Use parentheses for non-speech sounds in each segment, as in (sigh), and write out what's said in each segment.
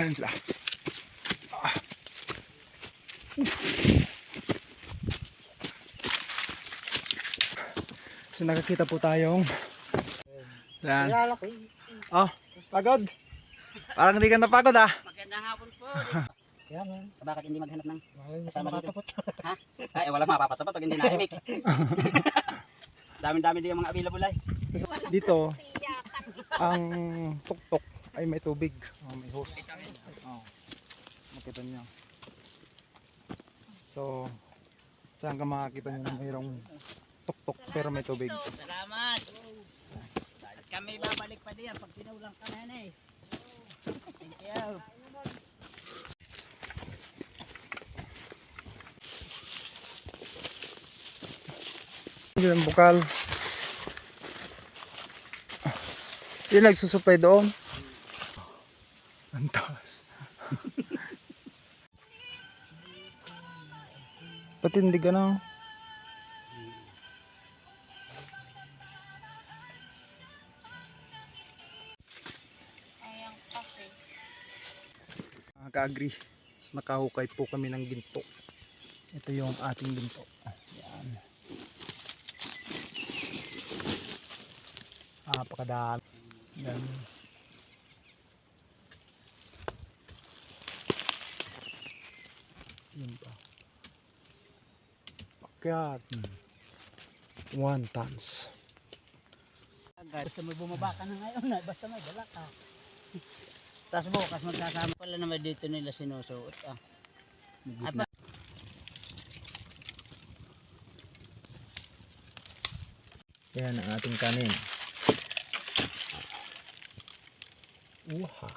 Ayan sila. Ah. So nakakita po tayong Yan. Lalaki. Oh, pagod. Parang hindi ka napagod ah. Magandang hapon po. (laughs) Kaya nga. Bakit hindi maghanap ng Kasama sa dito. makatapot. Ay, wala mapapatapat pag hindi naimik. (laughs) Dami-dami din yung mga available ay. Dito, ang tuktok ay may tubig. Oh, may hose. Oh. Makita niyo. So, saan ka makakita niyo na mayroong tuktok pero may tubig? Salamat. At kami babalik pa diyan pag tinulang ka na eh. Thank you. Yung bukal. Yung nagsusupay doon. Ka na. Ayan kasi. Mga ka-agree, nakahukay po kami ng ginto. Ito yung ating ginto. Yan. Napakadami. Yan. Yun pa. Hmm. One tons. Agad. Basta may bumaba ka na ngayon na. (laughs) Basta may dala ka. Tapos bukas magkasama pala naman dito nila sinusuot ah. Pa- Yan ang ating kanin. Uha.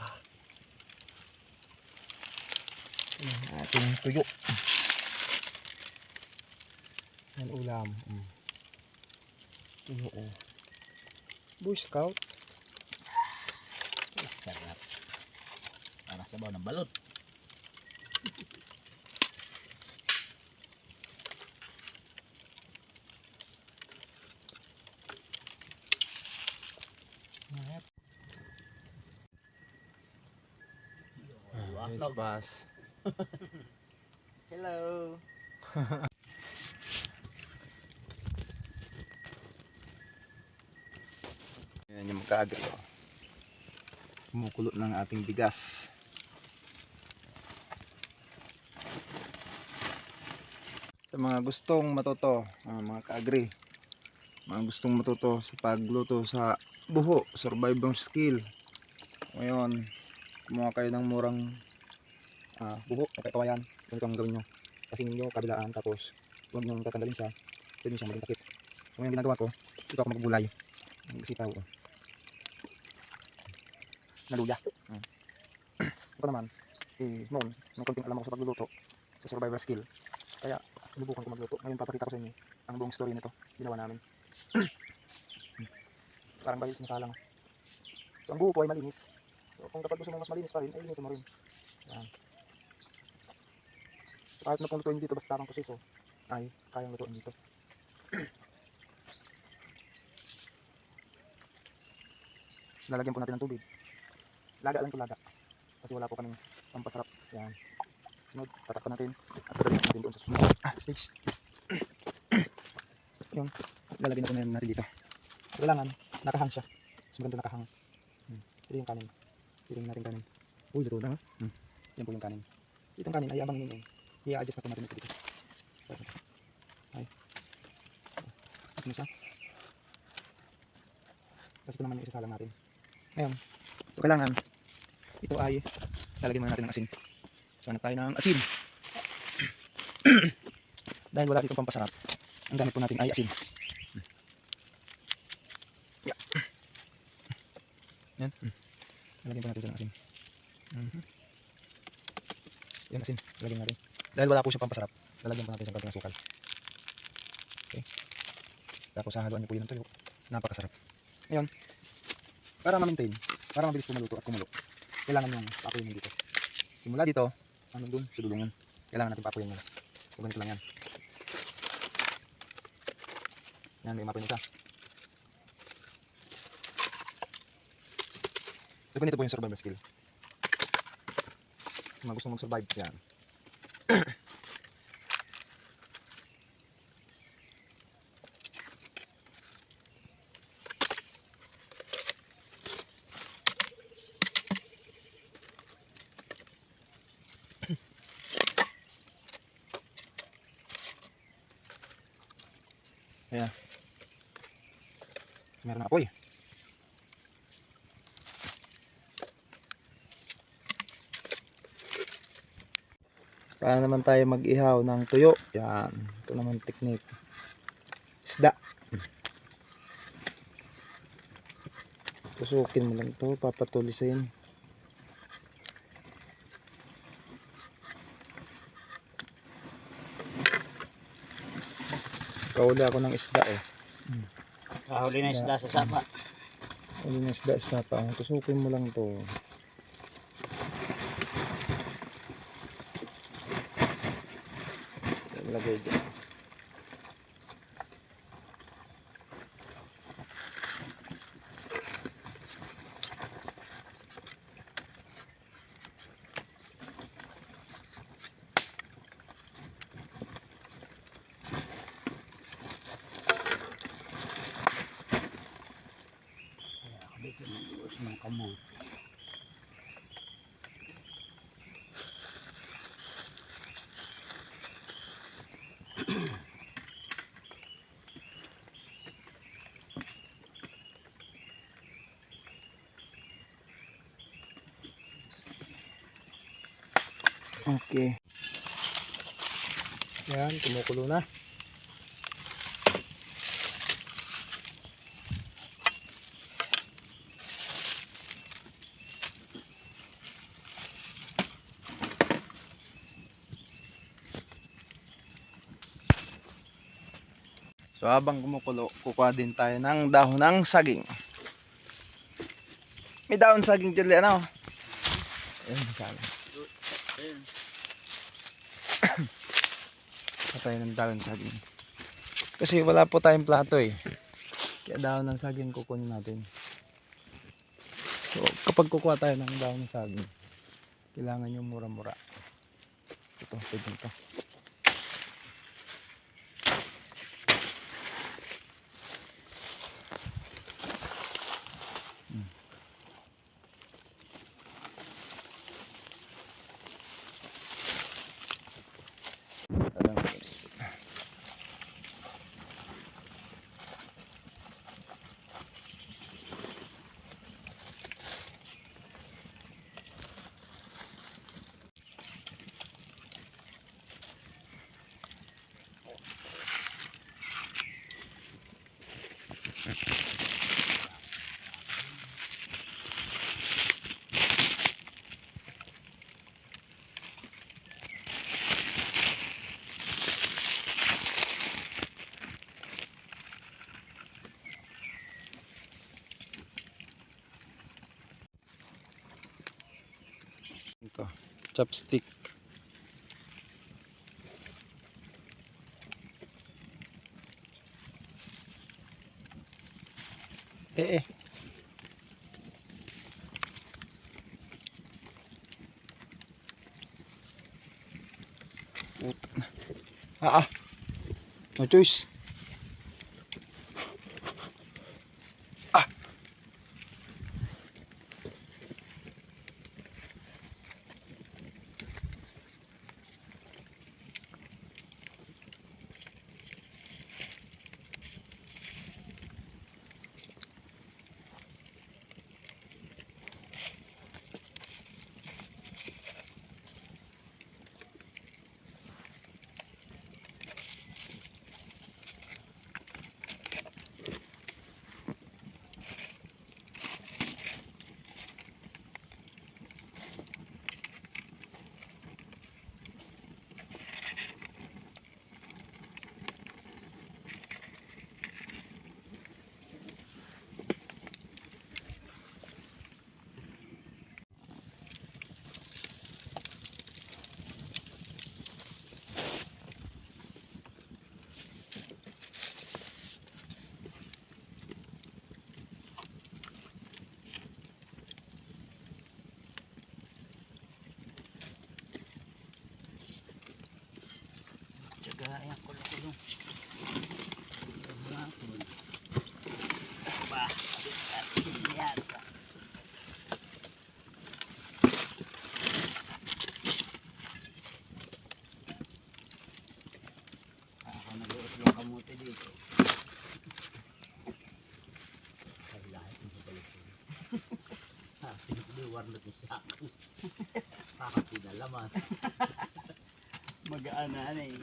Yan ang ating tuyo. Yan ulam. Mm. Tuyo oh. Boy Scout. Sarap. Para sabaw ng balot. Ah, yes, boss. Hello. (laughs) Magkaagri. Oh. Ng ating bigas. Sa mga gustong matuto, ah, mga kaagri, mga gustong matuto sa pagluto sa buho, survival skill. Ngayon, kumuha kayo ng murang ah, buho o kawayan. Ganito ang gawin nyo. Kasi ninyo kabilaan tapos huwag nyo tatanggalin siya. Pwede siya maging takip. Ngayon ginagawa ko, dito ako magbulay. Ang sitaw ko. Naluya. Mm. (clears throat) Ako naman, eh, noon, may konting alam ako sa pagluluto, sa survival skill. Kaya, sinubukan ko magluto. Ngayon, papakita ko sa inyo ang buong story nito. Ginawa namin. (clears throat) Parang bayis na lang. So, ang buho po ay malinis. So, kung kapag gusto mo mas malinis pa rin, ay linisin mo rin. Yan. So, kahit na kung lutuin dito, basta tamang proseso, ay kayang lutuin dito. (clears throat) lalagyan po natin ng tubig. Laga lang po laga. Kasi wala po kaming pampasarap. Yan. Sunod, tatakpan natin. At dadalhin natin doon sa susunod. Ah, stage. (clears throat) Yung, lalagyan na po natin dito. Kailangan, nakahang siya. Mas maganda nakahang. Hmm. Ito yung kanin. Piling natin kanin. Uy, laro na. Hmm. Yan po yung kanin. Itong kanin ay abang ninyo. I-adjust na po natin ito dito. Ay. Ito na siya. Tapos ito naman yung isasalang natin. Ngayon, so kailangan ito ay lalagyan muna natin ng asin. So hanap tayo ng asin. (clears throat) Dahil wala dito pampasarap, ang gamit po natin ay asin. Yeah. Yan. Mm. Lalagyan po natin ng asin. Mhm. Yan asin, lalagyan natin. Dahil wala po siyang pampasarap, lalagyan po natin siya ng asukal. Okay. Tapos hahaluan niyo po yun ng tuyo. Napakasarap. Ngayon, para ma-maintain, para mabilis pumaluto at kumulo, kailangan yung paapuyin mo dito. Simula dito, hanggang dun, sa dulungan. Kailangan natin paapuyin muna. So, ganito lang yan. Yan, may mapuyin isa. So, ganito po yung survival skill. Mga gusto mag-survive. Yan. Ayan. Meron na apoy. Paano naman tayo mag-ihaw ng tuyo? Yan. Ito naman technique. Isda. Tusukin mo lang to, papatulisin. Kauli ako ng isda eh. Kahuli na isda sa sapa. Kauli ng isda sa pa. Tusukin mo lang to. Lagay dyan. Dito na buos ng kamote. Okay. Yan, kumukulo na. So habang kumukulo, kukuha din tayo ng dahon ng saging. May dahon saging dyan, ano? Ayan, sana. Ayun. (coughs) Patay ng dahon ng saging. Kasi wala po tayong plato eh. Kaya dahon ng saging kukunin natin. So kapag kukuha tayo ng dahon ng saging, kailangan yung mura-mura. Ito, pwede ito. Hmm. Talagang Ito, chopstick. Eh eh. Ah ah. No choice. Ayan, kulong-kulong. Hapon. Ba, yata. Ako nag-uot yung kamuti dito. Ay, lahat ng balik. Ha, pinakaliwar na sa akin. Kakapinalaman. Mag-aanan eh.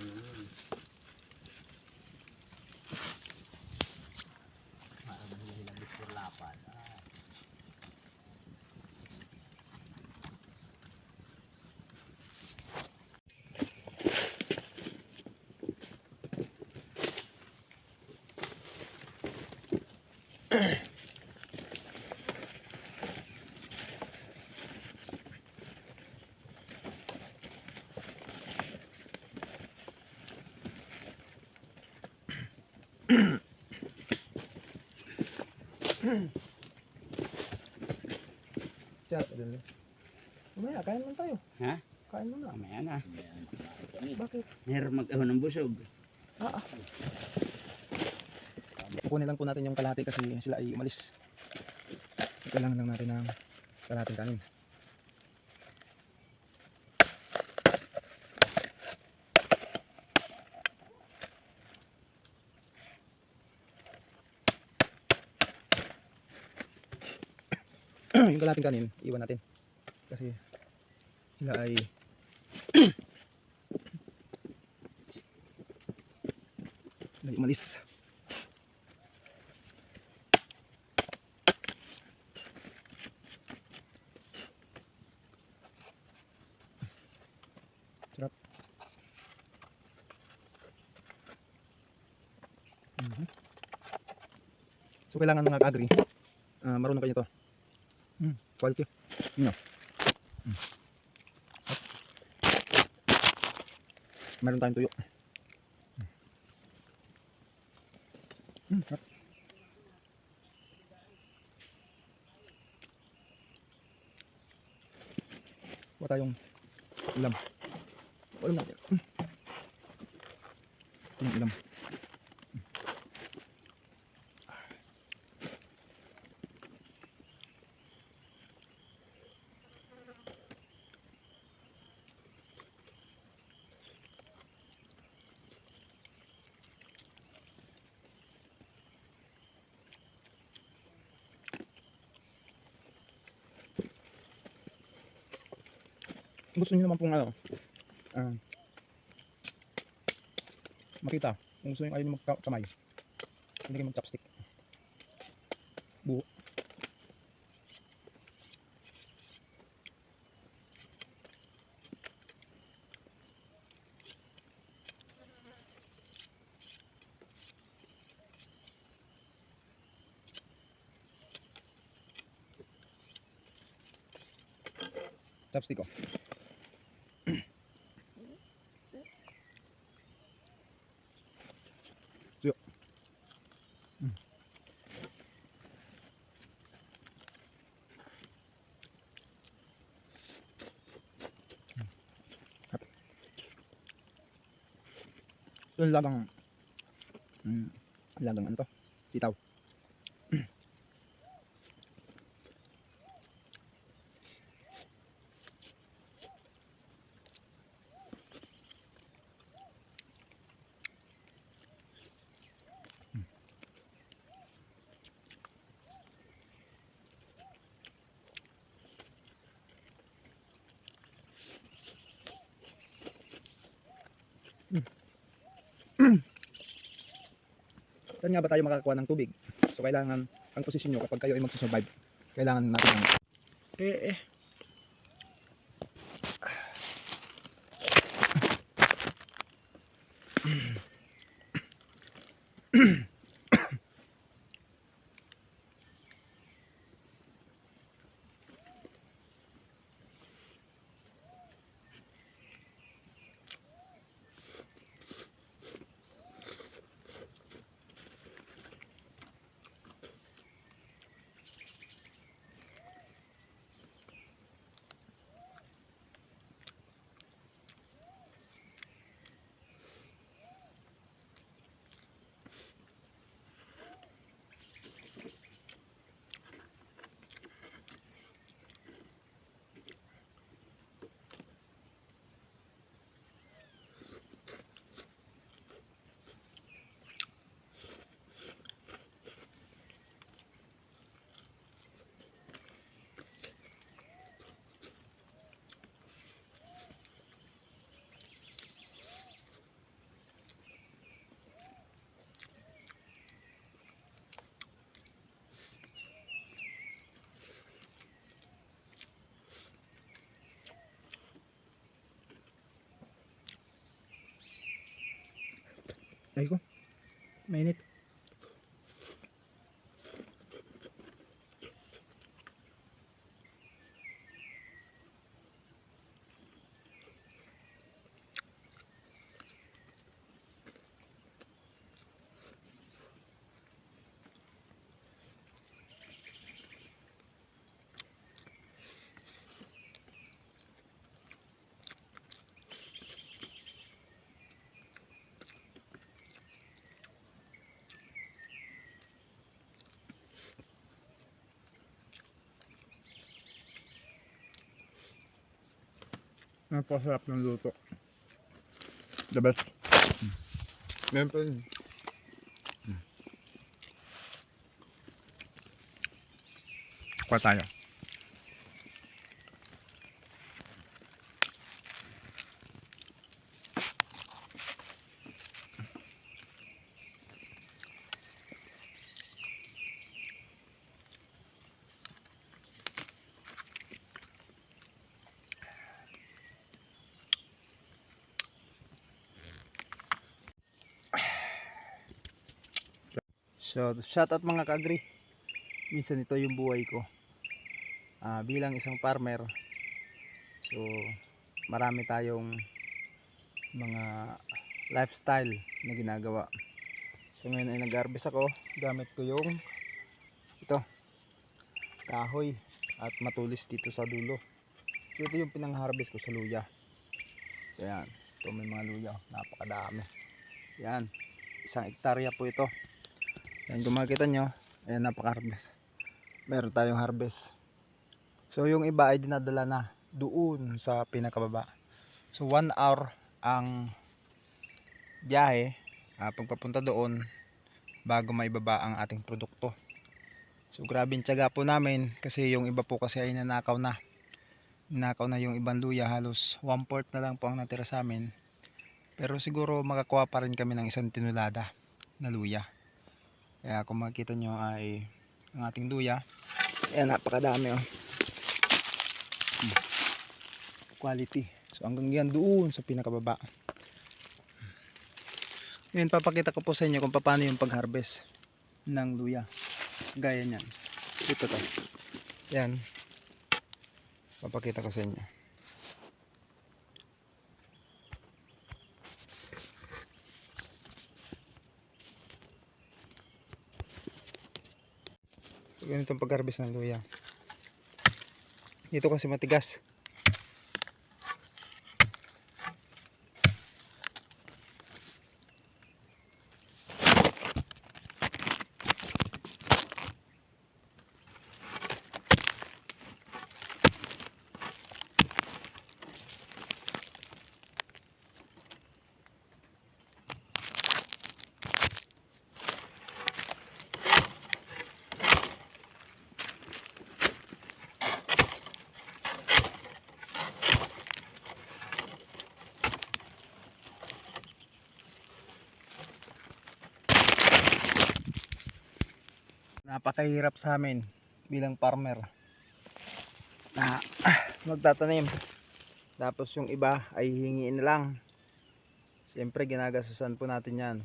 Chat, dali. Mamaya, kain lang tayo. Ha? Kain muna. Mamaya na. Bakit? Meron mag-aho ng busog. Ah, ah. Kukunin lang po natin yung kalahati kasi sila ay umalis. Kailangan lang natin ng kalahating kanin. (clears throat) yung kalahating kanin, iwan natin. Kasi sila ay (clears throat) ay umalis. So kailangan mga ka-agri, ah, marunong kayo ito. Mm, quality. Yun o. Mm. Meron tayong tuyo. Mm, sarap. Kuha tayong ulam. Ulam natin. Mm. Yung ulam. Gusto niyo naman pong ano, ah, makita, kung gusto niyo ayaw niyo magkamay, hindi kayo mag-chopstick. Buo. Chopstick ko. Yung lagang mm, lagang ano to? Sitaw. saan nga ba tayo makakakuha ng tubig? So kailangan ang posisyon nyo kapag kayo ay magsusurvive. Kailangan natin ng... Eh, eh. mm (clears throat) Mainit. Napasarap ng luto. The best. Meron pa rin. Kuha tayo. So, shout out mga kagri. Minsan ito yung buhay ko. Ah, bilang isang farmer. So, marami tayong mga lifestyle na ginagawa. So, ngayon ay nag-harvest ako. Gamit ko yung ito. Kahoy at matulis dito sa dulo. So, ito yung pinang-harvest ko sa luya. So, yan. Ito may mga luya. Napakadami. Yan. Isang ektarya po ito. Yan kung makikita nyo, ayan napaka-harvest. Meron tayong harvest. So yung iba ay dinadala na doon sa pinakababa. So 1 hour ang biyahe ah, pagpapunta doon bago maibaba ang ating produkto. So grabe yung tiyaga po namin kasi yung iba po kasi ay nanakaw na. Nanakaw na yung ibang luya halos 1 port na lang po ang natira sa amin. Pero siguro makakuha pa rin kami ng isang tinulada na luya. Kaya kung makikita nyo ay ang ating luya. Ayan, napakadami oh. Hmm. Quality. So hanggang yan doon sa pinakababa. Ngayon papakita ko po sa inyo kung paano yung pag-harvest ng luya. Gaya niyan. Ito to. Yan. Papakita ko sa inyo. Ganitong pag-harvest ng luya. Dito kasi matigas. Napakahirap sa amin bilang farmer. Na magtatanim. Tapos yung iba ay hingiin na lang. Siyempre ginagasusan po natin yan.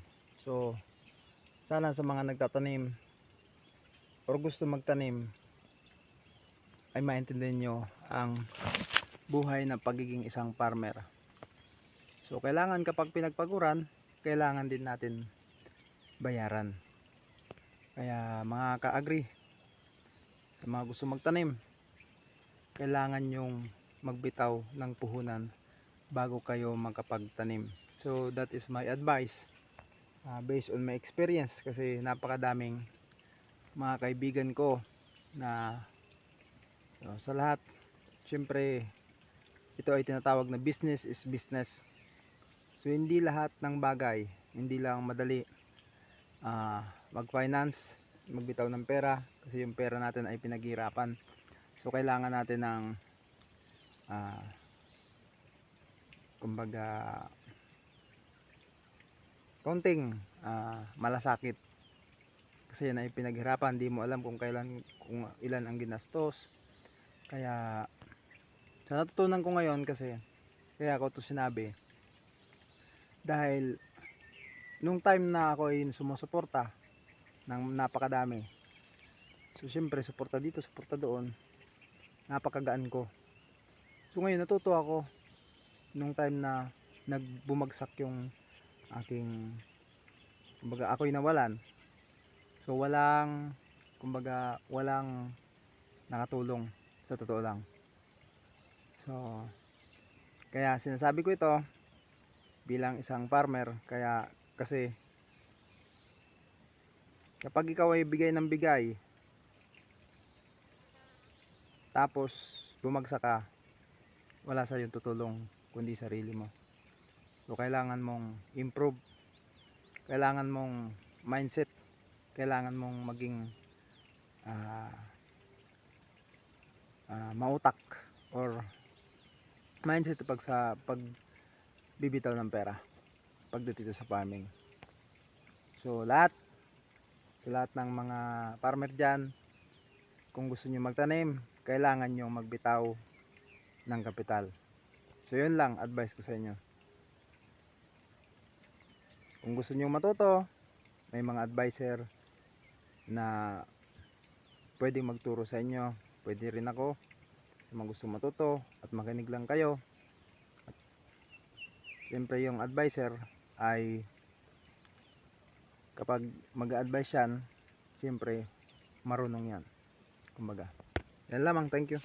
So sana sa mga nagtatanim or gusto magtanim ay maintindihan nyo ang buhay ng pagiging isang farmer. So kailangan kapag pinagpaguran kailangan din natin bayaran kaya mga ka-agri, sa mga gusto magtanim, kailangan yung magbitaw ng puhunan bago kayo magkapagtanim. So that is my advice uh, based on my experience kasi napakadaming mga kaibigan ko na so, sa lahat, syempre ito ay tinatawag na business is business. So hindi lahat ng bagay, hindi lang madali ah mag-finance, magbitaw ng pera kasi yung pera natin ay pinaghirapan. So kailangan natin ng ah kumbaga konting ah, malasakit kasi yan ay pinaghirapan di mo alam kung kailan kung ilan ang ginastos kaya sa natutunan ko ngayon kasi kaya ako to sinabi dahil nung time na ako ay sumusuporta ng napakadami. So siyempre suporta dito, suporta doon. Napakagaan ko. So ngayon natuto ako nung time na nagbumagsak yung aking kumbaga ako'y nawalan. So walang kumbaga walang nakatulong sa totoo lang. So kaya sinasabi ko ito bilang isang farmer kaya kasi kapag ikaw ay bigay ng bigay tapos bumagsak ka wala sa yung tutulong kundi sarili mo. So kailangan mong improve. Kailangan mong mindset. Kailangan mong maging ah ah, mautak or mindset pag sa pag bibitaw ng pera pagdating sa farming. So lahat sa lahat ng mga farmer dyan kung gusto nyo magtanim kailangan nyo magbitaw ng kapital. So yun lang advice ko sa inyo. Kung gusto nyo matuto may mga advisor na pwedeng magturo sa inyo. Pwede rin ako. Mga gusto matuto at makinig lang kayo. Siyempre yung advisor ay kapag mag-advise yan siyempre marunong yan. Kumbaga. Yan lamang thank you